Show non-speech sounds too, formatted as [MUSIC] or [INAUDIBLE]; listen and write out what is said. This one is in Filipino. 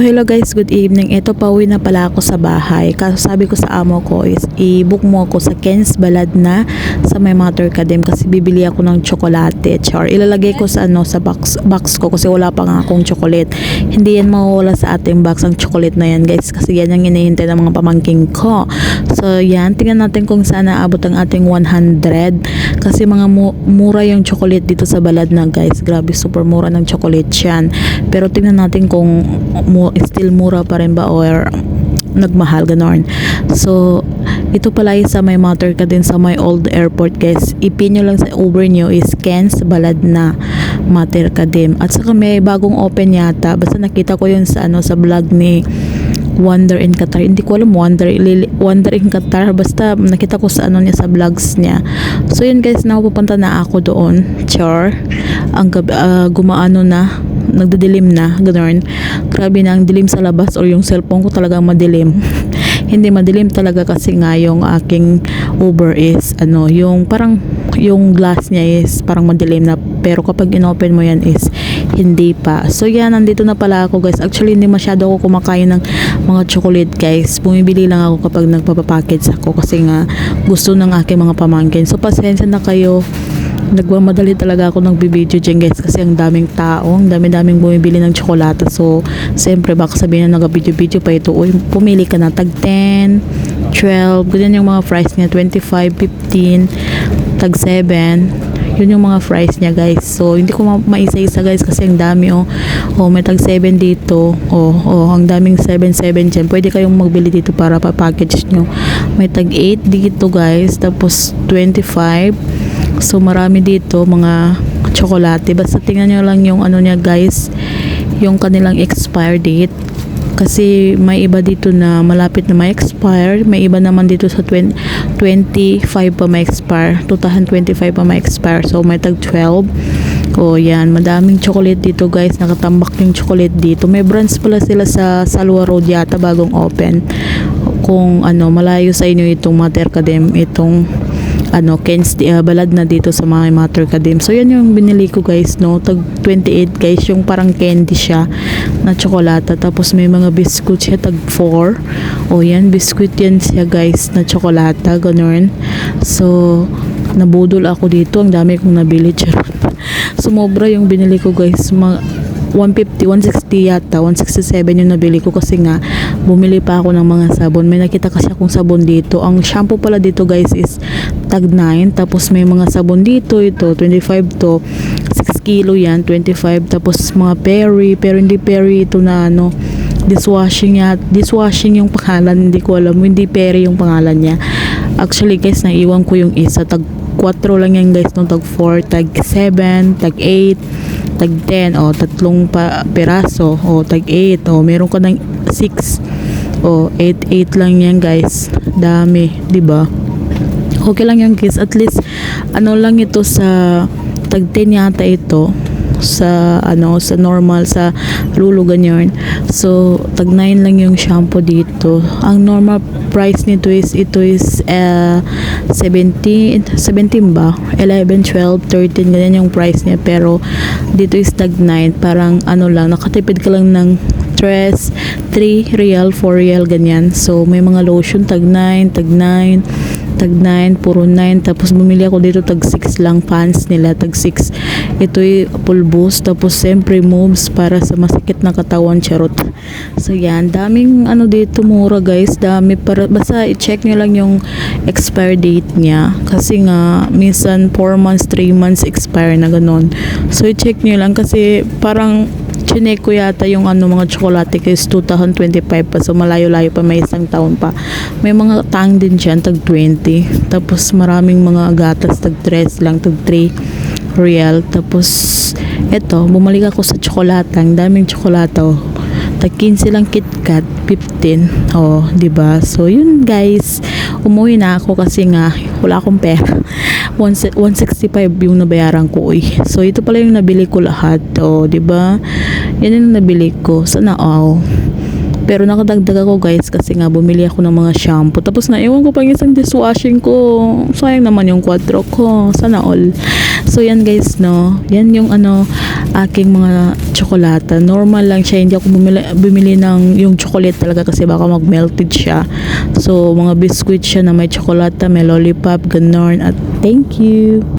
So hello guys, good evening. Ito pauwi na pala ako sa bahay. Kaso sabi ko sa amo ko is i-book mo ako sa Ken's Balad na sa may Mother Kadem kasi bibili ako ng tsokolate. Char. Ilalagay ko sa ano sa box, box ko kasi wala pa nga akong chocolate. Hindi yan mawawala sa ating box ang chocolate na yan guys kasi yan yung hinihintay ng mga pamangking ko. So yan, tingnan natin kung saan naabot ang ating 100 kasi mga mu- mura yung chocolate dito sa Balad na guys. Grabe, super mura ng chocolate yan. Pero tingnan natin kung still mura pa rin ba or nagmahal ganon. So, ito pala is sa may motor ka din sa may old airport guys. Ipin lang sa Uber nyo is Ken's Balad na Mater Kadim. At saka may bagong open yata. Basta nakita ko yun sa ano sa vlog ni Wonder in Qatar. Hindi ko alam Wonder, Wonder in Qatar. Basta nakita ko sa ano niya sa vlogs niya. So yun guys, napupunta na ako doon. Char. Ang gabi, ah, gumaano na nagdidilim na, gano'n. Grabe na ang dilim sa labas or yung cellphone ko talagang madilim. [LAUGHS] Hindi madilim talaga kasi nga yung aking Uber is ano, yung parang yung glass niya is parang madilim na pero kapag inopen mo yan is hindi pa. So yan, nandito na pala ako guys. Actually, hindi masyado ako kumakain ng mga chocolate guys. Bumibili lang ako kapag nagpapapackage ako kasi nga gusto ng aking mga pamangkin. So pasensya na kayo nagmamadali talaga ako nagbibideo dyan guys kasi ang daming tao, dami-daming bumibili ng tsokolata. So, siyempre baka sabihin na nag-video-video pa ito, uy, pumili ka na tag 10, 12, ganyan yung mga price niya, 25, 15, tag 7, yun yung mga fries niya guys. So hindi ko ma- maisa-isa guys kasi ang dami oh. Oh may tag 7 dito. Oh oh ang daming 7 7 dyan. Pwede kayong magbili dito para pa-package nyo. May tag 8 dito guys. Tapos 25 so marami dito mga tsokolate. Basta tingnan nyo lang yung ano niya guys yung kanilang expire date kasi may iba dito na malapit na ma-expire. May iba naman dito sa 20, 25 pa ma-expire. 2025 pa ma-expire. So may tag 12 o yan. Madaming chocolate dito guys. Nakatambak yung chocolate dito. May brands pala sila sa Salwa Road yata bagong open. Kung ano malayo sa inyo itong Mater Kadem itong ano, Ken's uh, balad na dito sa mga Mater Kadim. So, yan yung binili ko guys, no? Tag 28 guys, yung parang candy siya na tsokolata. Tapos may mga biscuit siya, tag 4. O yan, biscuit yan siya guys na tsokolata, ganun. So, nabudol ako dito. Ang dami kong nabili. [LAUGHS] Charot. Sumobra yung binili ko guys. Mga 150, 160 yata, 167 yung nabili ko kasi nga bumili pa ako ng mga sabon. May nakita kasi akong sabon dito. Ang shampoo pala dito guys is tag 9. Tapos may mga sabon dito, ito 25 to 6 kilo yan, 25. Tapos mga Perry, pero hindi Perry ito na ano, dishwashing ya, dishwashing yung pangalan, hindi ko alam, hindi Perry yung pangalan niya. Actually guys, naiwan ko yung isa, tag 4 lang yan guys, no, tag 4, tag 7, tag 8, tag 10 o tatlong pa peraso o tag 8 o meron ka ng 6 o 8 8 lang yan guys dami 'di ba okay lang yan guys at least ano lang ito sa tag 10 yata ito sa ano sa normal sa lulo ganyan. So tag 9 lang yung shampoo dito. Ang normal price nito is ito is uh, 17 17 ba? 11 12 13 ganyan yung price niya. Pero dito is tag 9 parang ano lang nakatipid ka lang ng 3 3 real 4 real ganyan. So may mga lotion tag 9 tag 9 tag 9, puro 9. Tapos bumili ako dito tag 6 lang pants nila, tag 6. Ito'y pulbos, tapos sempre moves para sa masakit na katawan, charot. So yan, daming ano dito mura guys, dami para basta i-check nyo lang yung expire date niya kasi nga minsan 4 months, 3 months expire na ganun. So i-check nyo lang kasi parang chinek ko yata yung ano mga tsokolate is 2025 pa. So malayo-layo pa may isang taon pa. May mga tang din dyan tag 20 tapos maraming mga gatas tag 3 lang tag 3 real. Tapos eto bumalik ako sa tsokolata ang daming tsokolata oh tag 15 lang KitKat 15 oh di ba so yun guys umuwi na ako kasi nga wala akong pera [LAUGHS] 1 165 yung nabayaran ko eh. So ito pala yung nabili ko lahat. Oh, 'di ba? Yan yung nabili ko. Sana all. Pero nakadagdag ako guys kasi nga bumili ako ng mga shampoo. Tapos naiwan ko pang isang dishwashing ko. Sayang naman yung quadro ko. Sana all. So yan guys no. Yan yung ano aking mga tsokolata. Normal lang siya. Hindi ako bumili, bumili ng yung chocolate talaga kasi baka mag-melted siya. So mga biscuit siya na may tsokolata, may lollipop, ganun. At thank you.